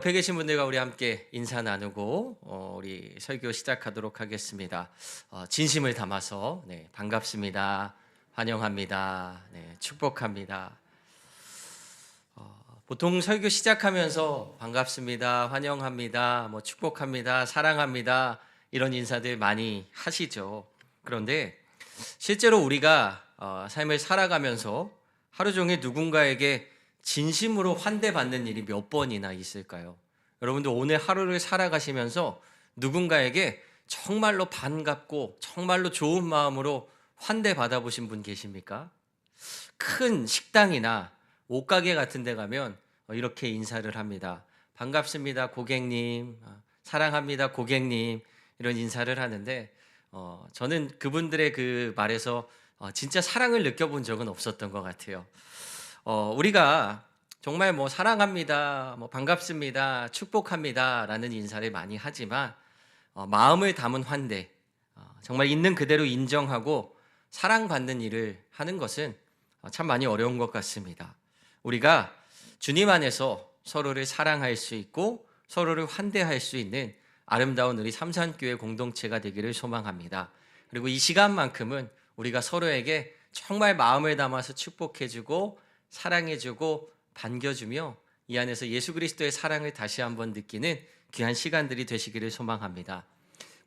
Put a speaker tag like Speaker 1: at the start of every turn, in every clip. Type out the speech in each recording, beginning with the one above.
Speaker 1: 옆에 계신 분들과 우리 함께 인사 나누고 어, 우리 설교 시작하도록 하겠습니다. 어, 진심을 담아서 네, 반갑습니다. 환영합니다. 네, 축복합니다. 어, 보통 설교 시작하면서 반갑습니다. 환영합니다. 뭐 축복합니다. 사랑합니다. 이런 인사들 많이 하시죠. 그런데 실제로 우리가 어, 삶을 살아가면서 하루 종일 누군가에게 진심으로 환대받는 일이 몇 번이나 있을까요? 여러분들 오늘 하루를 살아가시면서 누군가에게 정말로 반갑고 정말로 좋은 마음으로 환대 받아 보신 분 계십니까? 큰 식당이나 옷가게 같은 데 가면 이렇게 인사를 합니다. 반갑습니다, 고객님. 아, 사랑합니다, 고객님. 이런 인사를 하는데 어, 저는 그분들의 그 말에서 어, 진짜 사랑을 느껴본 적은 없었던 것 같아요. 어, 우리가 정말 뭐 사랑합니다, 뭐 반갑습니다, 축복합니다라는 인사를 많이 하지만 어, 마음을 담은 환대, 어, 정말 있는 그대로 인정하고 사랑받는 일을 하는 것은 어, 참 많이 어려운 것 같습니다. 우리가 주님 안에서 서로를 사랑할 수 있고 서로를 환대할 수 있는 아름다운 우리 삼산교회 공동체가 되기를 소망합니다. 그리고 이 시간만큼은 우리가 서로에게 정말 마음을 담아서 축복해주고 사랑해주고 반겨주며 이 안에서 예수 그리스도의 사랑을 다시 한번 느끼는 귀한 시간들이 되시기를 소망합니다.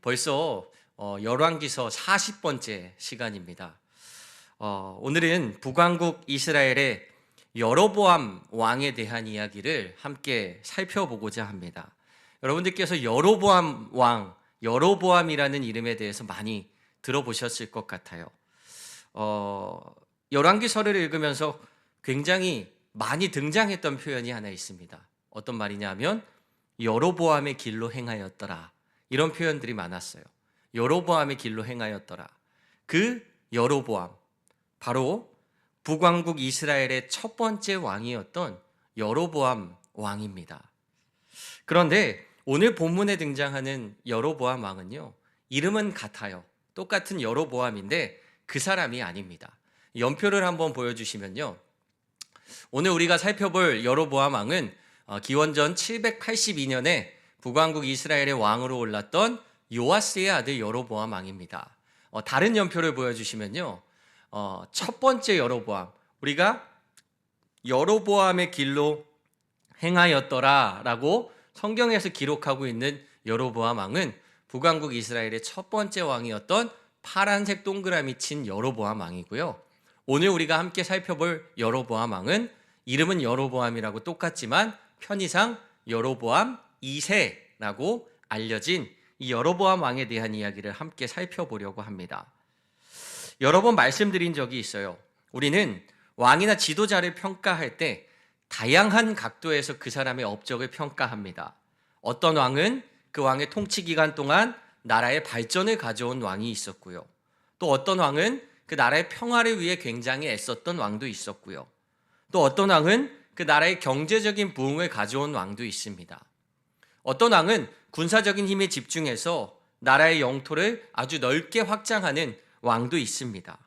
Speaker 1: 벌써 어, 열왕기서 40번째 시간입니다. 어, 오늘은 북왕국 이스라엘의 여로보암 왕에 대한 이야기를 함께 살펴보고자 합니다. 여러분들께서 여로보암 왕, 여로보암이라는 이름에 대해서 많이 들어보셨을 것 같아요. 어, 열왕기서를 읽으면서 굉장히 많이 등장했던 표현이 하나 있습니다. 어떤 말이냐면 여로보암의 길로 행하였더라. 이런 표현들이 많았어요. 여로보암의 길로 행하였더라. 그 여로보암 바로 북왕국 이스라엘의 첫 번째 왕이었던 여로보암 왕입니다. 그런데 오늘 본문에 등장하는 여로보암 왕은요. 이름은 같아요. 똑같은 여로보암인데 그 사람이 아닙니다. 연표를 한번 보여주시면요. 오늘 우리가 살펴볼 여로보암 왕은 어, 기원전 782년에 북왕국 이스라엘의 왕으로 올랐던 요아스의 아들 여로보암 왕입니다. 어, 다른 연표를 보여주시면요. 어, 첫 번째 여로보암 우리가 여로보암의 길로 행하였더라 라고 성경에서 기록하고 있는 여로보암 왕은 북왕국 이스라엘의 첫 번째 왕이었던 파란색 동그라미 친 여로보암 왕이고요. 오늘 우리가 함께 살펴볼 여로보암 왕은 이름은 여로보암이라고 똑같지만 편의상 여로보암 2세라고 알려진 이 여로보암 왕에 대한 이야기를 함께 살펴보려고 합니다. 여러 번 말씀드린 적이 있어요. 우리는 왕이나 지도자를 평가할 때 다양한 각도에서 그 사람의 업적을 평가합니다. 어떤 왕은 그 왕의 통치 기간 동안 나라의 발전을 가져온 왕이 있었고요. 또 어떤 왕은 그 나라의 평화를 위해 굉장히 애썼던 왕도 있었고요. 또 어떤 왕은 그 나라의 경제적인 부흥을 가져온 왕도 있습니다. 어떤 왕은 군사적인 힘에 집중해서 나라의 영토를 아주 넓게 확장하는 왕도 있습니다.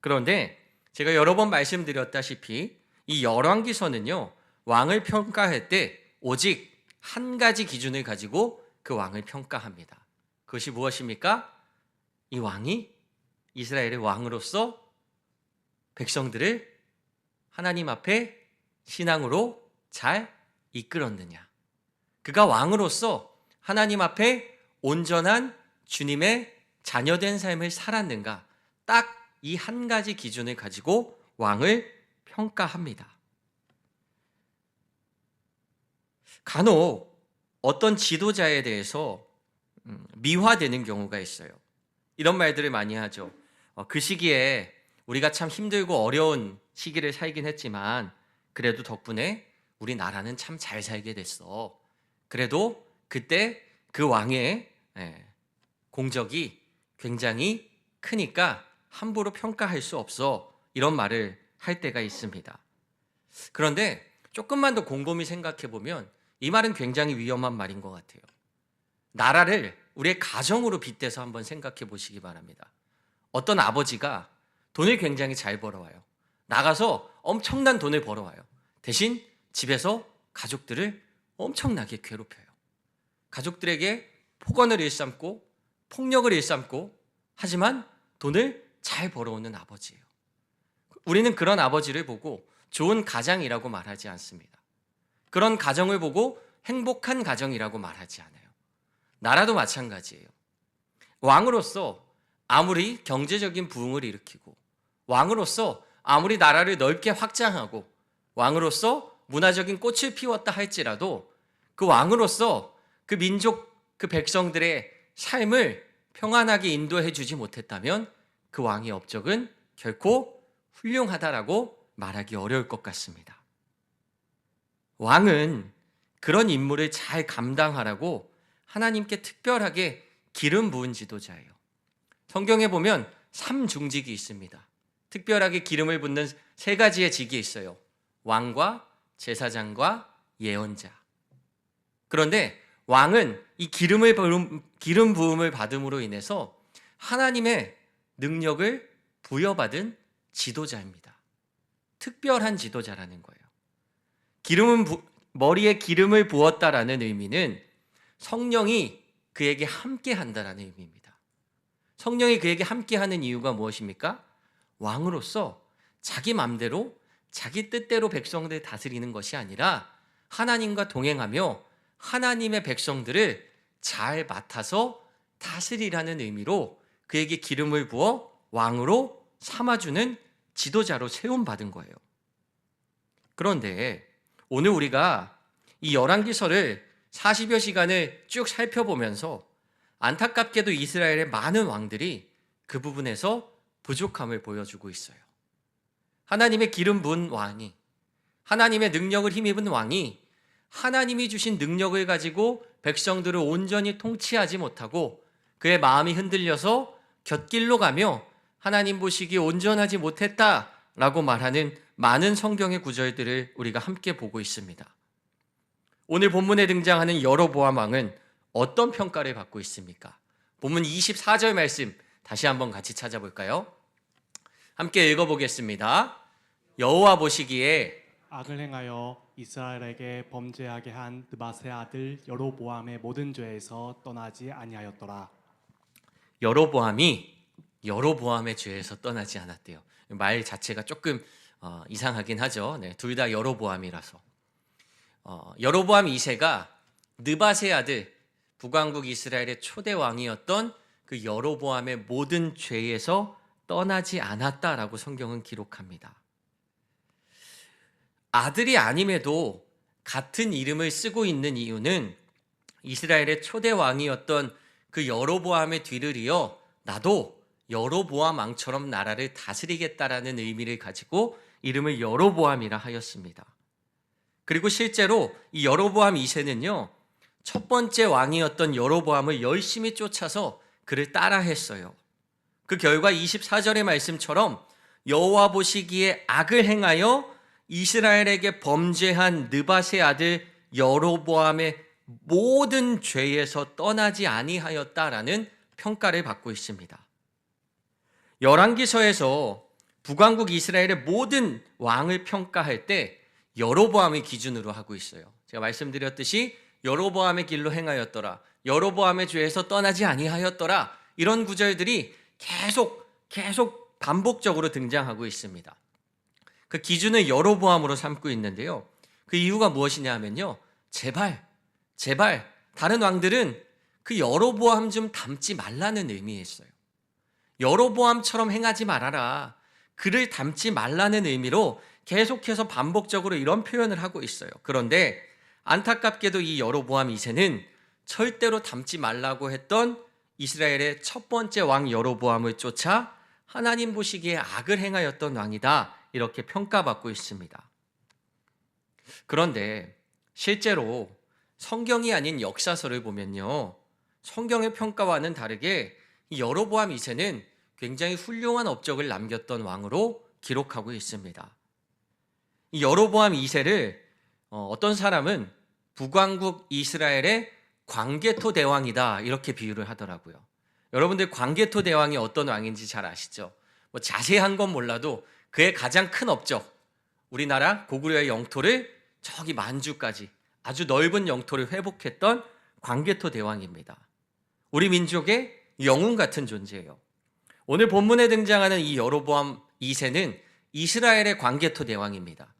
Speaker 1: 그런데 제가 여러 번 말씀드렸다시피 이 열왕기서는요, 왕을 평가할 때 오직 한 가지 기준을 가지고 그 왕을 평가합니다. 그것이 무엇입니까? 이 왕이 이스라엘의 왕으로서 백성들을 하나님 앞에 신앙으로 잘 이끌었느냐. 그가 왕으로서 하나님 앞에 온전한 주님의 자녀된 삶을 살았는가. 딱 이 한 가지 기준을 가지고 왕을 평가합니다. 간혹 어떤 지도자에 대해서 음, 미화되는 경우가 있어요. 이런 말들을 많이 하죠. 어, 그 시기에 우리가 참 힘들고 어려운 시기를 살긴 했지만 그래도 덕분에 우리 나라는 참 잘 살게 됐어. 그래도 그때 그 왕의 예, 공적이 굉장히 크니까 함부로 평가할 수 없어. 이런 말을 할 때가 있습니다. 그런데 조금만 더 곰곰이 생각해 보면 이 말은 굉장히 위험한 말인 것 같아요. 나라를 우리의 가정으로 빗대서 한번 생각해 보시기 바랍니다. 어떤 아버지가 돈을 굉장히 잘 벌어와요. 나가서 엄청난 돈을 벌어와요. 대신 집에서 가족들을 엄청나게 괴롭혀요. 가족들에게 폭언을 일삼고 폭력을 일삼고 하지만 돈을 잘 벌어오는 아버지예요. 우리는 그런 아버지를 보고 좋은 가장이라고 말하지 않습니다. 그런 가정을 보고 행복한 가정이라고 말하지 않아요. 나라도 마찬가지예요. 왕으로서 아무리 경제적인 부흥을 일으키고 왕으로서 아무리 나라를 넓게 확장하고 왕으로서 문화적인 꽃을 피웠다 할지라도 그 왕으로서 그 민족 그 백성들의 삶을 평안하게 인도해 주지 못했다면 그 왕의 업적은 결코 훌륭하다라고 말하기 어려울 것 같습니다. 왕은 그런 임무를 잘 감당하라고 하나님께 특별하게 기름 부은 지도자예요. 성경에 보면 삼중직이 있습니다. 특별하게 기름을 붓는 세 가지의 직이 있어요. 왕과 제사장과 예언자. 그런데 왕은 이 기름을 기름 부음을 받음으로 인해서 하나님의 능력을 부여받은 지도자입니다. 특별한 지도자라는 거예요. 기름은 부, 머리에 기름을 부었다라는 의미는 성령이 그에게 함께 한다라는 의미입니다. 성령이 그에게 함께 하는 이유가 무엇입니까? 왕으로서 자기 맘대로 자기 뜻대로 백성들을 다스리는 것이 아니라 하나님과 동행하며 하나님의 백성들을 잘 맡아서 다스리라는 의미로 그에게 기름을 부어 왕으로 삼아주는 지도자로 세움받은 거예요. 그런데 오늘 우리가 이 열왕기서를 40여 시간을 쭉 살펴보면서 안타깝게도 이스라엘의 많은 왕들이 그 부분에서 부족함을 보여주고 있어요. 하나님의 기름 부은 왕이 하나님의 능력을 힘입은 왕이 하나님이 주신 능력을 가지고 백성들을 온전히 통치하지 못하고 그의 마음이 흔들려서 곁길로 가며 하나님 보시기에 온전하지 못했다라고 말하는 많은 성경의 구절들을 우리가 함께 보고 있습니다. 오늘 본문에 등장하는 여로보암 왕은 어떤 평가를 받고 있습니까? 본문 24절 말씀 다시 한번 같이 찾아볼까요? 함께 읽어보겠습니다. 여호와 보시기에
Speaker 2: 악을 행하여 이스라엘에게 범죄하게 한 느바세 아들 여로보암의 모든 죄에서 떠나지 아니하였더라.
Speaker 1: 여로보암이 여로보암의 죄에서 떠나지 않았대요. 말 자체가 조금 어, 이상하긴 하죠. 네, 둘 다 여로보암이라서. 어, 여로보암 2세가 느바세 아들 북왕국 이스라엘의 초대 왕이었던 그 여로보암의 모든 죄에서 떠나지 않았다라고 성경은 기록합니다. 아들이 아님에도 같은 이름을 쓰고 있는 이유는 이스라엘의 초대 왕이었던 그 여로보암의 뒤를 이어 나도 여로보암 왕처럼 나라를 다스리겠다라는 의미를 가지고 이름을 여로보암이라 하였습니다. 그리고 실제로 이 여로보암 2세는요. 첫 번째 왕이었던 여로보암을 열심히 쫓아서 그를 따라했어요. 그 결과 24절의 말씀처럼 여호와 보시기에 악을 행하여 이스라엘에게 범죄한 느바세 아들 여로보암의 모든 죄에서 떠나지 아니하였다라는 평가를 받고 있습니다. 열왕기서에서 북왕국 이스라엘의 모든 왕을 평가할 때 여로보암의 기준으로 하고 있어요. 제가 말씀드렸듯이 여로보암의 길로 행하였더라. 여로보암의 죄에서 떠나지 아니하였더라. 이런 구절들이 계속 계속 반복적으로 등장하고 있습니다. 그 기준을 여로보암으로 삼고 있는데요. 그 이유가 무엇이냐 하면요. 제발 제발 다른 왕들은 그 여로보암 좀 닮지 말라는 의미였어요. 여로보암처럼 행하지 말아라. 그를 닮지 말라는 의미로 계속해서 반복적으로 이런 표현을 하고 있어요. 그런데 안타깝게도 이 여로보암 2세는 절대로 닮지 말라고 했던 이스라엘의 첫 번째 왕 여로보암을 쫓아 하나님 보시기에 악을 행하였던 왕이다. 이렇게 평가받고 있습니다. 그런데 실제로 성경이 아닌 역사서를 보면요. 성경의 평가와는 다르게 이 여로보암 2세는 굉장히 훌륭한 업적을 남겼던 왕으로 기록하고 있습니다. 이 여로보암 2세를 어, 어떤 사람은 북왕국 이스라엘의 광개토 대왕이다 이렇게 비유를 하더라고요. 여러분들 광개토 대왕이 어떤 왕인지 잘 아시죠? 뭐 자세한 건 몰라도 그의 가장 큰 업적 우리나라 고구려의 영토를 저기 만주까지 아주 넓은 영토를 회복했던 광개토 대왕입니다. 우리 민족의 영웅 같은 존재예요. 오늘 본문에 등장하는 이 여로보암 2세는 이스라엘의 광개토 대왕입니다.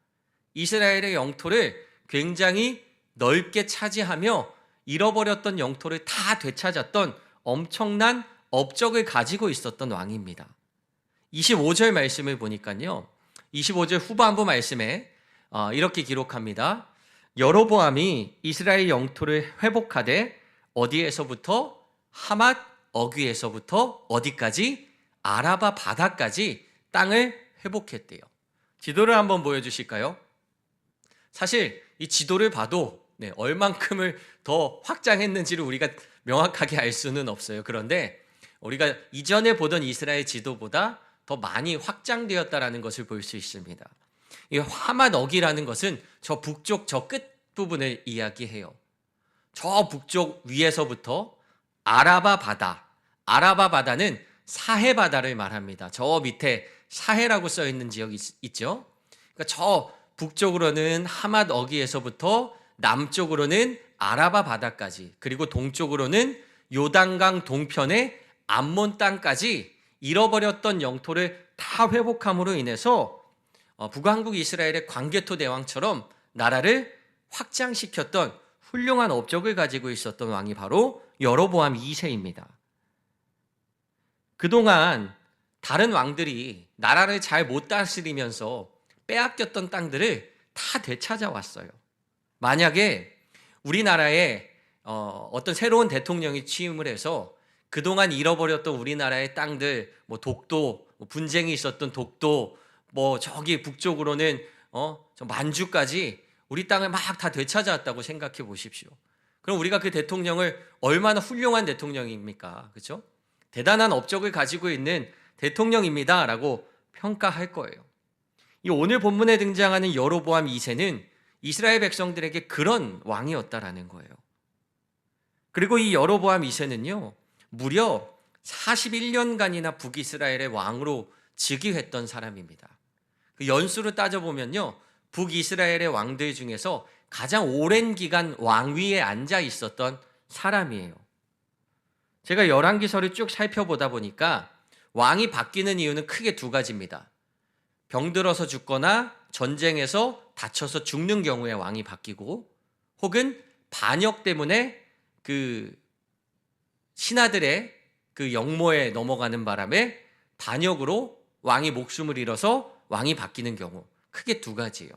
Speaker 1: 이스라엘의 영토를 굉장히 넓게 차지하며 잃어버렸던 영토를 다 되찾았던 엄청난 업적을 가지고 있었던 왕입니다. 25절 말씀을 보니까요. 25절 후반부 말씀에 어, 이렇게 기록합니다. 여로보암이 이스라엘 영토를 회복하되 어디에서부터 하맛 어귀에서부터 어디까지 아라바 바다까지 땅을 회복했대요. 지도를 한번 보여주실까요? 사실 이 지도를 봐도 네, 얼만큼을 더 확장했는지를 우리가 명확하게 알 수는 없어요. 그런데 우리가 이전에 보던 이스라엘 지도보다 더 많이 확장되었다라는 것을 볼 수 있습니다. 이 하맛 어기라는 것은 저 북쪽 저 끝 부분을 이야기해요. 저 북쪽 위에서부터 아라바 바다, 아라바 바다는 사해 바다를 말합니다. 저 밑에 사해라고 써 있는 지역이 있- 있죠. 그러니까 저 북쪽으로는 하맛 어기에서부터 남쪽으로는 아라바 바다까지 그리고 동쪽으로는 요단강 동편의 암몬 땅까지 잃어버렸던 영토를 다 회복함으로 인해서 어, 북왕국 이스라엘의 광개토 대왕처럼 나라를 확장시켰던 훌륭한 업적을 가지고 있었던 왕이 바로 여로보암 2세입니다. 그동안 다른 왕들이 나라를 잘 못 다스리면서 빼앗겼던 땅들을 다 되찾아왔어요. 만약에 우리나라에 어, 어떤 새로운 대통령이 취임을 해서 그동안 잃어버렸던 우리나라의 땅들, 뭐 독도, 뭐 분쟁이 있었던 독도, 뭐 저기 북쪽으로는 어, 저 만주까지 우리 땅을 막 다 되찾아왔다고 생각해 보십시오. 그럼 우리가 그 대통령을 얼마나 훌륭한 대통령입니까? 그렇죠? 대단한 업적을 가지고 있는 대통령입니다라고 평가할 거예요. 이 오늘 본문에 등장하는 여로보암 2세는 이스라엘 백성들에게 그런 왕이었다라는 거예요. 그리고 이 여로보암 2세는요. 무려 41년간이나 북이스라엘의 왕으로 즉위했던 사람입니다. 그 연수로 따져보면요. 북이스라엘의 왕들 중에서 가장 오랜 기간 왕위에 앉아 있었던 사람이에요. 제가 열왕기서를 쭉 살펴보다 보니까 왕이 바뀌는 이유는 크게 두 가지입니다. 병들어서 죽거나 전쟁에서 다쳐서 죽는 경우에 왕이 바뀌고 혹은 반역 때문에 그 신하들의 그 영모에 넘어가는 바람에 반역으로 왕이 목숨을 잃어서 왕이 바뀌는 경우 크게 두 가지예요.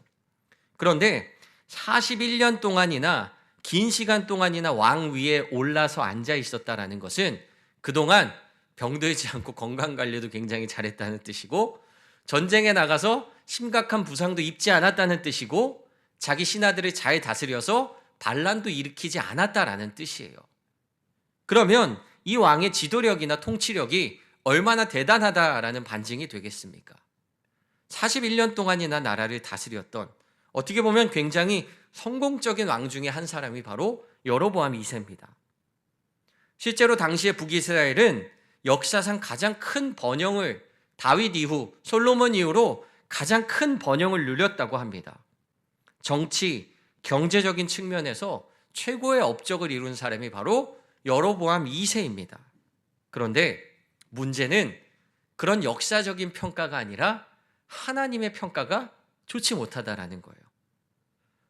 Speaker 1: 그런데 41년 동안이나 긴 시간 동안이나 왕 위에 올라서 앉아 있었다라는 것은 그동안 병들지 않고 건강 관리도 굉장히 잘했다는 뜻이고 전쟁에 나가서 심각한 부상도 입지 않았다는 뜻이고 자기 신하들을 잘 다스려서 반란도 일으키지 않았다라는 뜻이에요. 그러면 이 왕의 지도력이나 통치력이 얼마나 대단하다라는 반증이 되겠습니까? 41년 동안이나 나라를 다스렸던 어떻게 보면 굉장히 성공적인 왕 중에 한 사람이 바로 여로보암 2세입니다. 실제로 당시의 북이스라엘은 역사상 가장 큰 번영을 다윗 이후 솔로몬 이후로 가장 큰 번영을 누렸다고 합니다. 정치, 경제적인 측면에서 최고의 업적을 이룬 사람이 바로 여로보암 2세입니다. 그런데 문제는 그런 역사적인 평가가 아니라 하나님의 평가가 좋지 못하다라는 거예요.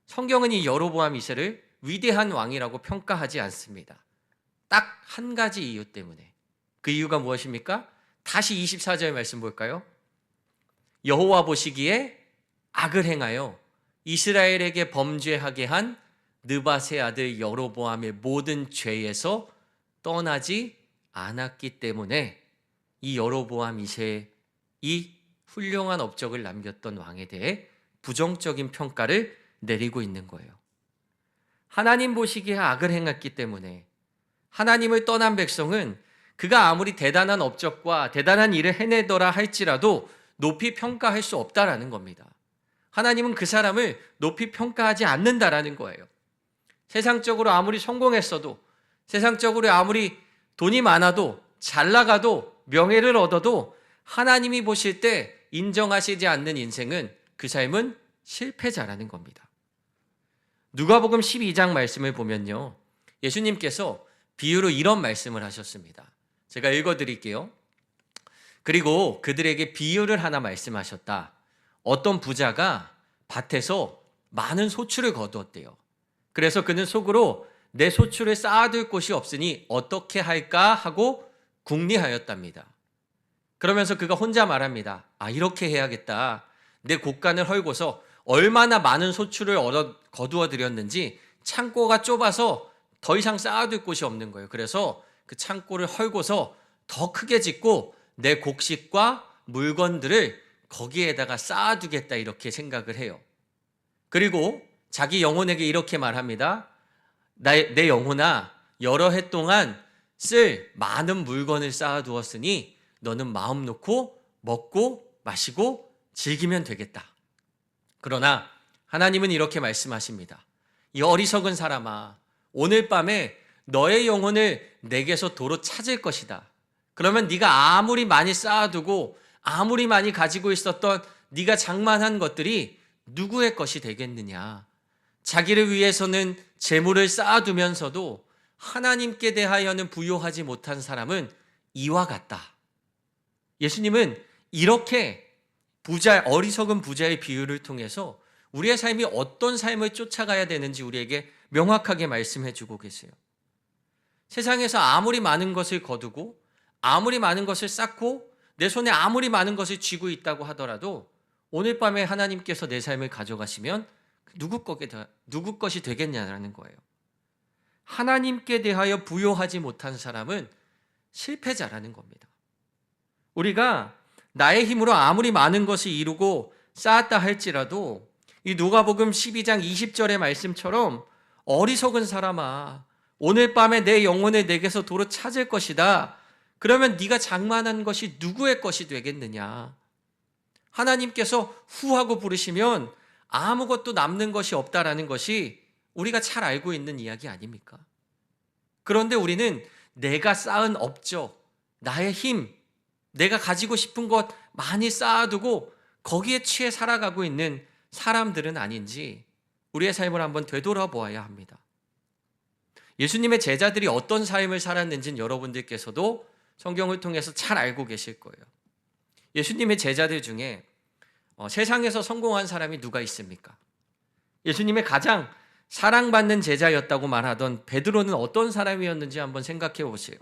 Speaker 1: 성경은 이 여로보암 2세를 위대한 왕이라고 평가하지 않습니다. 딱 한 가지 이유 때문에. 그 이유가 무엇입니까? 다시 24절 말씀 볼까요? 여호와 보시기에 악을 행하여 이스라엘에게 범죄하게 한 느바세 아들 여로보암의 모든 죄에서 떠나지 않았기 때문에 이 여로보암 2세 이 훌륭한 업적을 남겼던 왕에 대해 부정적인 평가를 내리고 있는 거예요. 하나님 보시기에 악을 행했기 때문에 하나님을 떠난 백성은 그가 아무리 대단한 업적과 대단한 일을 해내더라 할지라도 높이 평가할 수 없다라는 겁니다. 하나님은 그 사람을 높이 평가하지 않는다라는 거예요. 세상적으로 아무리 성공했어도 세상적으로 아무리 돈이 많아도 잘 나가도 명예를 얻어도 하나님이 보실 때 인정하시지 않는 인생은 그 삶은 실패자라는 겁니다. 누가복음 12장 말씀을 보면요. 예수님께서 비유로 이런 말씀을 하셨습니다. 제가 읽어 드릴게요. 그리고 그들에게 비유를 하나 말씀하셨다. 어떤 부자가 밭에서 많은 소출을 거두었대요. 그래서 그는 속으로 내 소출을 쌓아둘 곳이 없으니 어떻게 할까 하고 궁리하였답니다. 그러면서 그가 혼자 말합니다. 아, 이렇게 해야겠다. 내 곡간을 헐고서 얼마나 많은 소출을 거두어 드렸는지 창고가 좁아서 더 이상 쌓아둘 곳이 없는 거예요. 그래서 그 창고를 헐고서 더 크게 짓고 내 곡식과 물건들을 거기에다가 쌓아두겠다 이렇게 생각을 해요. 그리고 자기 영혼에게 이렇게 말합니다. 나- 내 영혼아, 여러 해 동안 쓸 많은 물건을 쌓아두었으니 너는 마음 놓고 먹고 마시고 즐기면 되겠다. 그러나 하나님은 이렇게 말씀하십니다. 이 어리석은 사람아, 오늘 밤에 너의 영혼을 내게서 도로 찾을 것이다. 그러면 네가 아무리 많이 쌓아두고 아무리 많이 가지고 있었던 네가 장만한 것들이 누구의 것이 되겠느냐? 자기를 위해서는 재물을 쌓아두면서도 하나님께 대하여는 부요하지 못한 사람은 이와 같다. 예수님은 이렇게 부자 어리석은 부자의 비유를 통해서 우리의 삶이 어떤 삶을 쫓아가야 되는지 우리에게 명확하게 말씀해 주고 계세요. 세상에서 아무리 많은 것을 거두고 아무리 많은 것을 쌓고 내 손에 아무리 많은 것을 쥐고 있다고 하더라도 오늘 밤에 하나님께서 내 삶을 가져가시면 누구 것이, 누구 것이 되겠냐라는 거예요. 하나님께 대하여 부요하지 못한 사람은 실패자라는 겁니다. 우리가 나의 힘으로 아무리 많은 것을 이루고 쌓았다 할지라도 이 누가복음 12장 20절의 말씀처럼 어리석은 사람아 오늘 밤에 내 영혼을 내게서 도로 찾을 것이다. 그러면 네가 장만한 것이 누구의 것이 되겠느냐? 하나님께서 후하고 부르시면 아무것도 남는 것이 없다라는 것이 우리가 잘 알고 있는 이야기 아닙니까? 그런데 우리는 내가 쌓은 업적, 나의 힘, 내가 가지고 싶은 것 많이 쌓아두고 거기에 취해 살아가고 있는 사람들은 아닌지 우리의 삶을 한번 되돌아보아야 합니다. 예수님의 제자들이 어떤 삶을 살았는지는 여러분들께서도 성경을 통해서 잘 알고 계실 거예요. 예수님의 제자들 중에 어, 세상에서 성공한 사람이 누가 있습니까? 예수님의 가장 사랑받는 제자였다고 말하던 베드로는 어떤 사람이었는지 한번 생각해 보세요.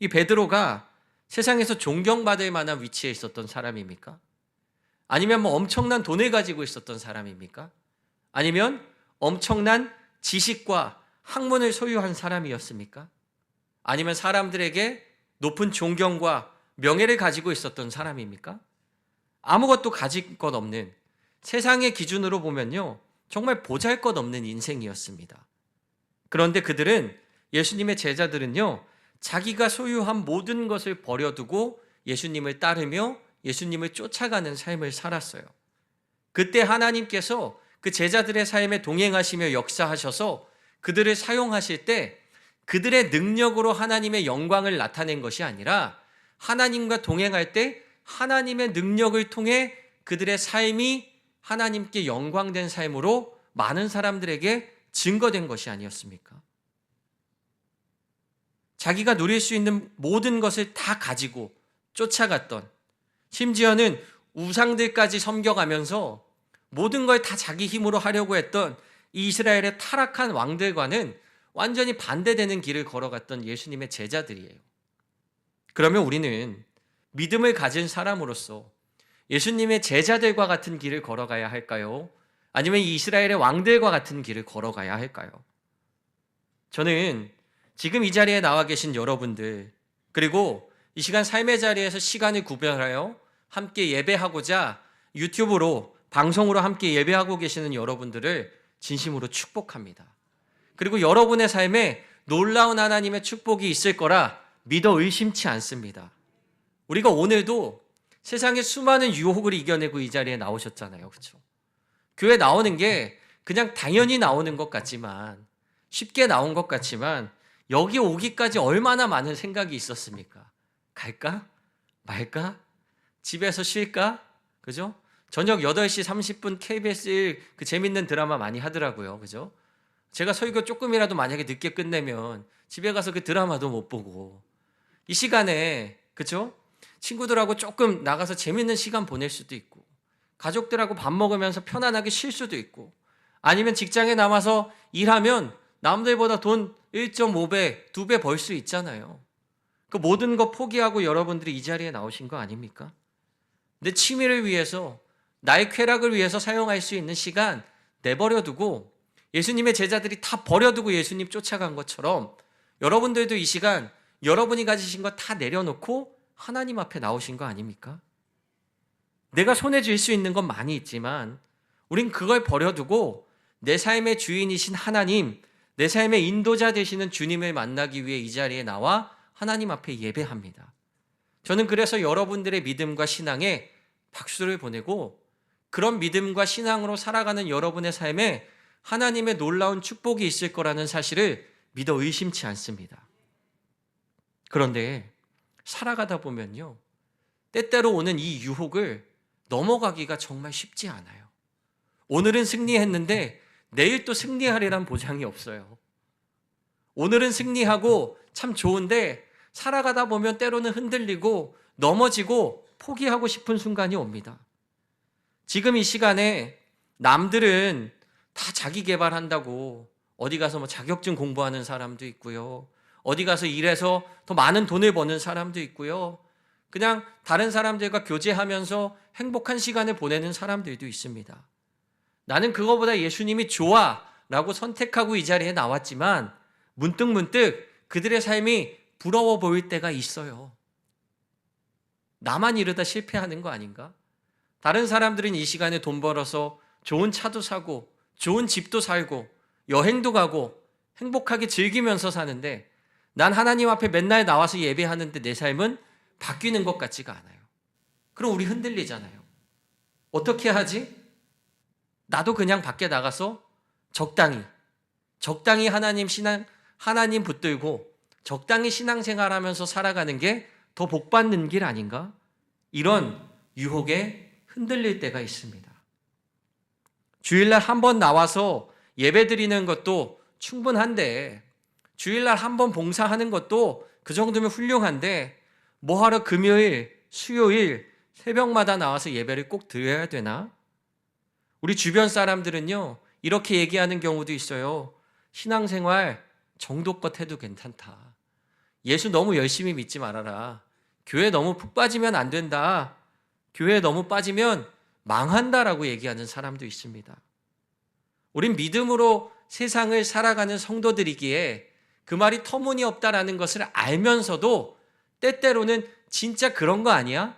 Speaker 1: 이 베드로가 세상에서 존경받을 만한 위치에 있었던 사람입니까? 아니면 뭐 엄청난 돈을 가지고 있었던 사람입니까? 아니면 엄청난 지식과 학문을 소유한 사람이었습니까? 아니면 사람들에게 높은 존경과 명예를 가지고 있었던 사람입니까? 아무것도 가진 것 없는 세상의 기준으로 보면요. 정말 보잘 것 없는 인생이었습니다. 그런데 그들은 예수님의 제자들은요. 자기가 소유한 모든 것을 버려두고 예수님을 따르며 예수님을 쫓아가는 삶을 살았어요. 그때 하나님께서 그 제자들의 삶에 동행하시며 역사하셔서 그들을 사용하실 때 그들의 능력으로 하나님의 영광을 나타낸 것이 아니라 하나님과 동행할 때 하나님의 능력을 통해 그들의 삶이 하나님께 영광된 삶으로 많은 사람들에게 증거된 것이 아니었습니까? 자기가 누릴 수 있는 모든 것을 다 가지고 쫓아갔던 심지어는 우상들까지 섬겨가면서 모든 걸 다 자기 힘으로 하려고 했던 이스라엘의 타락한 왕들과는 완전히 반대되는 길을 걸어갔던 예수님의 제자들이에요. 그러면 우리는 믿음을 가진 사람으로서 예수님의 제자들과 같은 길을 걸어가야 할까요? 아니면 이스라엘의 왕들과 같은 길을 걸어가야 할까요? 저는 지금 이 자리에 나와 계신 여러분들, 그리고 이 시간 삶의 자리에서 시간을 구별하여 함께 예배하고자 유튜브로, 방송으로 함께 예배하고 계시는 여러분들을 진심으로 축복합니다. 그리고 여러분의 삶에 놀라운 하나님의 축복이 있을 거라 믿어 의심치 않습니다. 우리가 오늘도 세상의 수많은 유혹을 이겨내고 이 자리에 나오셨잖아요. 그렇죠? 교회 나오는 게 그냥 당연히 나오는 것 같지만 쉽게 나온 것 같지만 여기 오기까지 얼마나 많은 생각이 있었습니까? 갈까? 말까? 집에서 쉴까? 그죠? 저녁 8시 30분 KBS 1그 재밌는 드라마 많이 하더라고요. 그죠? 제가 설교 조금이라도 만약에 늦게 끝내면 집에 가서 그 드라마도 못 보고 이 시간에 그죠? 친구들하고 조금 나가서 재밌는 시간 보낼 수도 있고 가족들하고 밥 먹으면서 편안하게 쉴 수도 있고 아니면 직장에 남아서 일하면 남들보다 돈 1.5배, 2배 벌 수 있잖아요. 그 모든 거 포기하고 여러분들이 이 자리에 나오신 거 아닙니까? 내 취미를 위해서 나의 쾌락을 위해서 사용할 수 있는 시간 내버려 두고 예수님의 제자들이 다 버려두고 예수님 쫓아간 것처럼 여러분들도 이 시간 여러분이 가지신 거 다 내려놓고 하나님 앞에 나오신 거 아닙니까? 내가 손에 쥘 수 있는 건 많이 있지만 우린 그걸 버려두고 내 삶의 주인이신 하나님, 내 삶의 인도자 되시는 주님을 만나기 위해 이 자리에 나와 하나님 앞에 예배합니다. 저는 그래서 여러분들의 믿음과 신앙에 박수를 보내고 그런 믿음과 신앙으로 살아가는 여러분의 삶에 하나님의 놀라운 축복이 있을 거라는 사실을 믿어 의심치 않습니다. 그런데 살아가다 보면요. 때때로 오는 이 유혹을 넘어가기가 정말 쉽지 않아요. 오늘은 승리했는데 내일 또 승리하리란 보장이 없어요. 오늘은 승리하고 참 좋은데 살아가다 보면 때로는 흔들리고 넘어지고 포기하고 싶은 순간이 옵니다. 지금 이 시간에 남들은 다 자기 개발한다고 어디 가서 뭐 자격증 공부하는 사람도 있고요. 어디 가서 일해서 더 많은 돈을 버는 사람도 있고요. 그냥 다른 사람들과 교제하면서 행복한 시간을 보내는 사람들도 있습니다. 나는 그거보다 예수님이 좋아 라고 선택하고 이 자리에 나왔지만 문득문득 그들의 삶이 부러워 보일 때가 있어요. 나만 이러다 실패하는 거 아닌가? 다른 사람들은 이 시간에 돈 벌어서 좋은 차도 사고 좋은 집도 살고 여행도 가고 행복하게 즐기면서 사는데 난 하나님 앞에 맨날 나와서 예배하는데 내 삶은 바뀌는 것 같지가 않아요. 그럼 우리 흔들리잖아요. 어떻게 하지? 나도 그냥 밖에 나가서 적당히, 적당히 하나님 신앙, 하나님 붙들고 적당히 신앙생활 하면서 살아가는 게 더 복받는 길 아닌가? 이런 유혹에 흔들릴 때가 있습니다. 주일날 한 번 나와서 예배 드리는 것도 충분한데, 주일날 한 번 봉사하는 것도 그 정도면 훌륭한데, 뭐하러 금요일, 수요일, 새벽마다 나와서 예배를 꼭 드려야 되나? 우리 주변 사람들은요, 이렇게 얘기하는 경우도 있어요. 신앙생활 정도껏 해도 괜찮다. 예수 너무 열심히 믿지 말아라. 교회 너무 푹 빠지면 안 된다. 교회 너무 빠지면 망한다라고 얘기하는 사람도 있습니다. 우린 믿음으로 세상을 살아가는 성도들이기에 그 말이 터무니없다라는 것을 알면서도 때때로는 진짜 그런 거 아니야?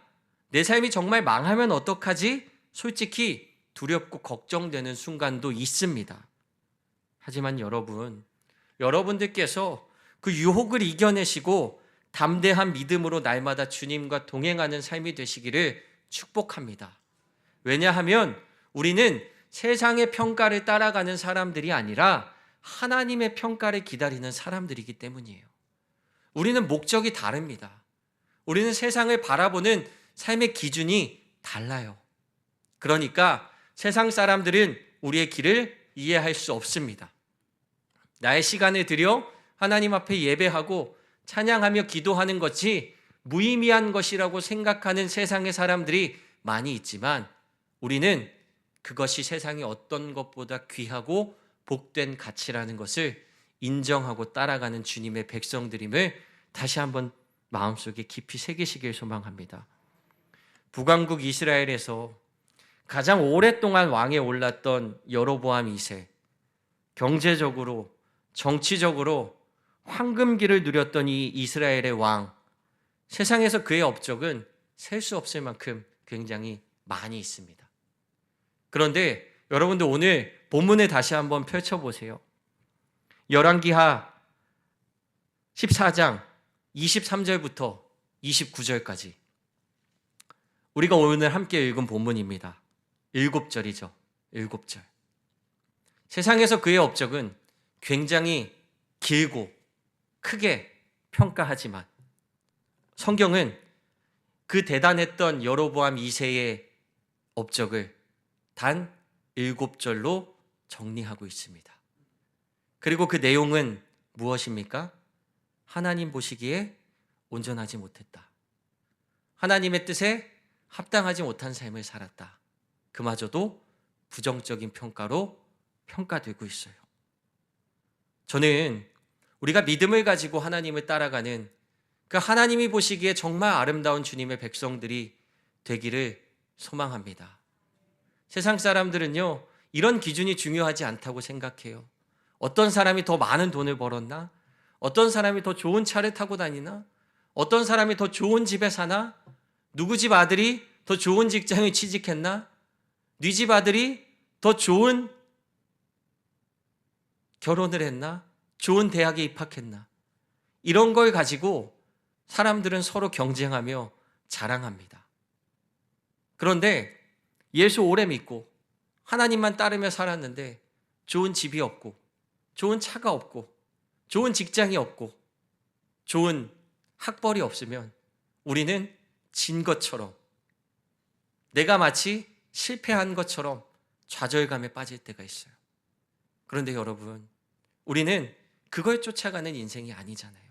Speaker 1: 내 삶이 정말 망하면 어떡하지? 솔직히 두렵고 걱정되는 순간도 있습니다. 하지만 여러분, 여러분들께서 그 유혹을 이겨내시고 담대한 믿음으로 날마다 주님과 동행하는 삶이 되시기를 축복합니다. 왜냐하면 우리는 세상의 평가를 따라가는 사람들이 아니라 하나님의 평가를 기다리는 사람들이기 때문이에요. 우리는 목적이 다릅니다. 우리는 세상을 바라보는 삶의 기준이 달라요. 그러니까 세상 사람들은 우리의 길을 이해할 수 없습니다. 나의 시간을 들여 하나님 앞에 예배하고 찬양하며 기도하는 것이 무의미한 것이라고 생각하는 세상의 사람들이 많이 있지만 우리는 그것이 세상의 어떤 것보다 귀하고 복된 가치라는 것을 인정하고 따라가는 주님의 백성들임을 다시 한번 마음속에 깊이 새기시길 소망합니다. 북왕국 이스라엘에서 가장 오랫동안 왕에 올랐던 여로보암 2세 경제적으로 정치적으로 황금기를 누렸던 이 이스라엘의 왕 세상에서 그의 업적은 셀 수 없을 만큼 굉장히 많이 있습니다. 그런데 여러분들 오늘 본문을 다시 한번 펼쳐보세요. 열왕기하 14장 23절부터 29절까지 우리가 오늘 함께 읽은 본문입니다. 일곱 절이죠. 일곱 절. 세상에서 그의 업적은 굉장히 길고 크게 평가하지만 성경은 그 대단했던 여로보암 2세의 업적을 단 일곱 절로 정리하고 있습니다. 그리고 그 내용은 무엇입니까? 하나님 보시기에 온전하지 못했다. 하나님의 뜻에 합당하지 못한 삶을 살았다. 그마저도 부정적인 평가로 평가되고 있어요. 저는 우리가 믿음을 가지고 하나님을 따라가는 그 하나님이 보시기에 정말 아름다운 주님의 백성들이 되기를 소망합니다. 세상 사람들은요, 이런 기준이 중요하지 않다고 생각해요. 어떤 사람이 더 많은 돈을 벌었나? 어떤 사람이 더 좋은 차를 타고 다니나? 어떤 사람이 더 좋은 집에 사나? 누구 집 아들이 더 좋은 직장에 취직했나? 네 집 아들이 더 좋은 결혼을 했나? 좋은 대학에 입학했나? 이런 걸 가지고 사람들은 서로 경쟁하며 자랑합니다. 그런데 예수 오래 믿고 하나님만 따르며 살았는데 좋은 집이 없고 좋은 차가 없고 좋은 직장이 없고 좋은 학벌이 없으면 우리는 진 것처럼 내가 마치 실패한 것처럼 좌절감에 빠질 때가 있어요. 그런데 여러분, 우리는 그걸 쫓아가는 인생이 아니잖아요.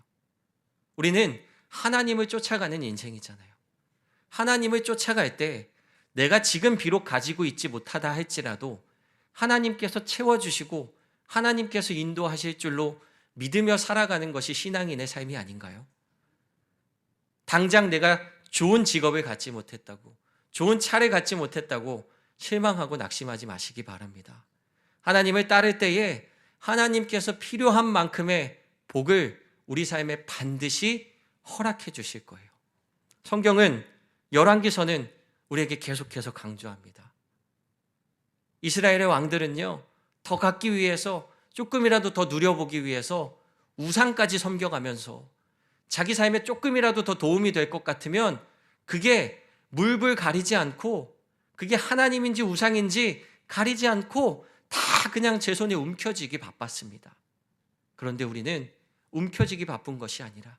Speaker 1: 우리는 하나님을 쫓아가는 인생이잖아요. 하나님을 쫓아갈 때 내가 지금 비록 가지고 있지 못하다 할지라도 하나님께서 채워주시고 하나님께서 인도하실 줄로 믿으며 살아가는 것이 신앙인의 삶이 아닌가요? 당장 내가 좋은 직업을 갖지 못했다고, 좋은 차를 갖지 못했다고 실망하고 낙심하지 마시기 바랍니다. 하나님을 따를 때에 하나님께서 필요한 만큼의 복을 우리 삶에 반드시 허락해 주실 거예요. 성경은 열왕기서는 우리에게 계속해서 강조합니다. 이스라엘의 왕들은요, 더 갖기 위해서 조금이라도 더 누려보기 위해서 우상까지 섬겨가면서 자기 삶에 조금이라도 더 도움이 될 것 같으면 그게 물불 가리지 않고 그게 하나님인지 우상인지 가리지 않고 다 그냥 제 손에 움켜쥐기 바빴습니다. 그런데 우리는 움켜쥐기 바쁜 것이 아니라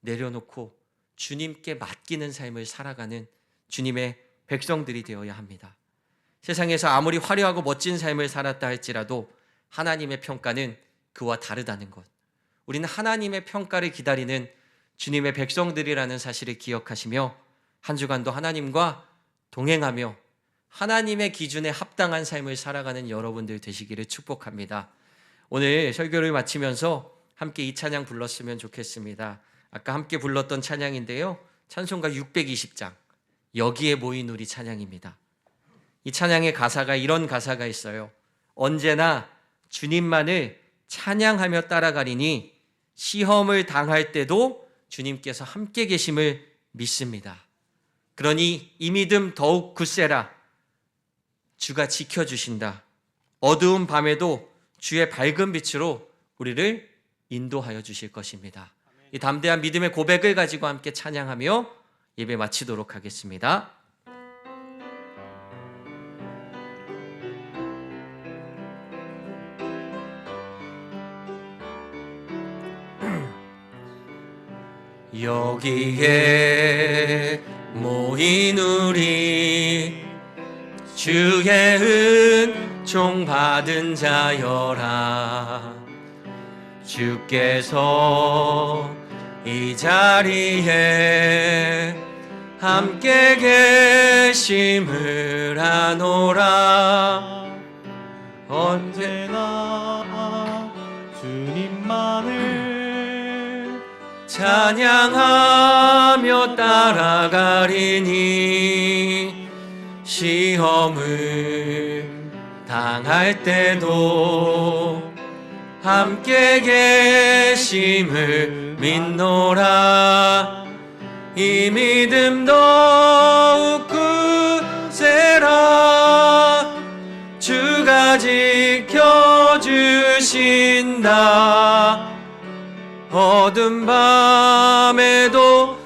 Speaker 1: 내려놓고 주님께 맡기는 삶을 살아가는 주님의 백성들이 되어야 합니다. 세상에서 아무리 화려하고 멋진 삶을 살았다 할지라도 하나님의 평가는 그와 다르다는 것. 우리는 하나님의 평가를 기다리는 주님의 백성들이라는 사실을 기억하시며 한 주간도 하나님과 동행하며 하나님의 기준에 합당한 삶을 살아가는 여러분들 되시기를 축복합니다. 오늘 설교를 마치면서 함께 이 찬양 불렀으면 좋겠습니다. 아까 함께 불렀던 찬양인데요. 찬송가 620장. 여기에 모인 우리 찬양입니다. 이 찬양의 가사가 이런 가사가 있어요. 언제나 주님만을 찬양하며 따라가리니 시험을 당할 때도 주님께서 함께 계심을 믿습니다. 그러니 이 믿음 더욱 굳세라. 주가 지켜주신다. 어두운 밤에도 주의 밝은 빛으로 우리를 인도하여 주실 것입니다. 이 담대한 믿음의 고백을 가지고 함께 찬양하며 예배 마치도록 하겠습니다. 여기에 모인 우리 주의 은총 받은 자여라 주께서 이 자리에 함께 계심을 아노라.
Speaker 2: 언제나 주님만을
Speaker 1: 찬양하며 따라가리니 시험을 당할 때도 함께 계심을 믿노라 이 믿음 더욱 굳세라. 주가 지켜주신다. 어둠 밤에도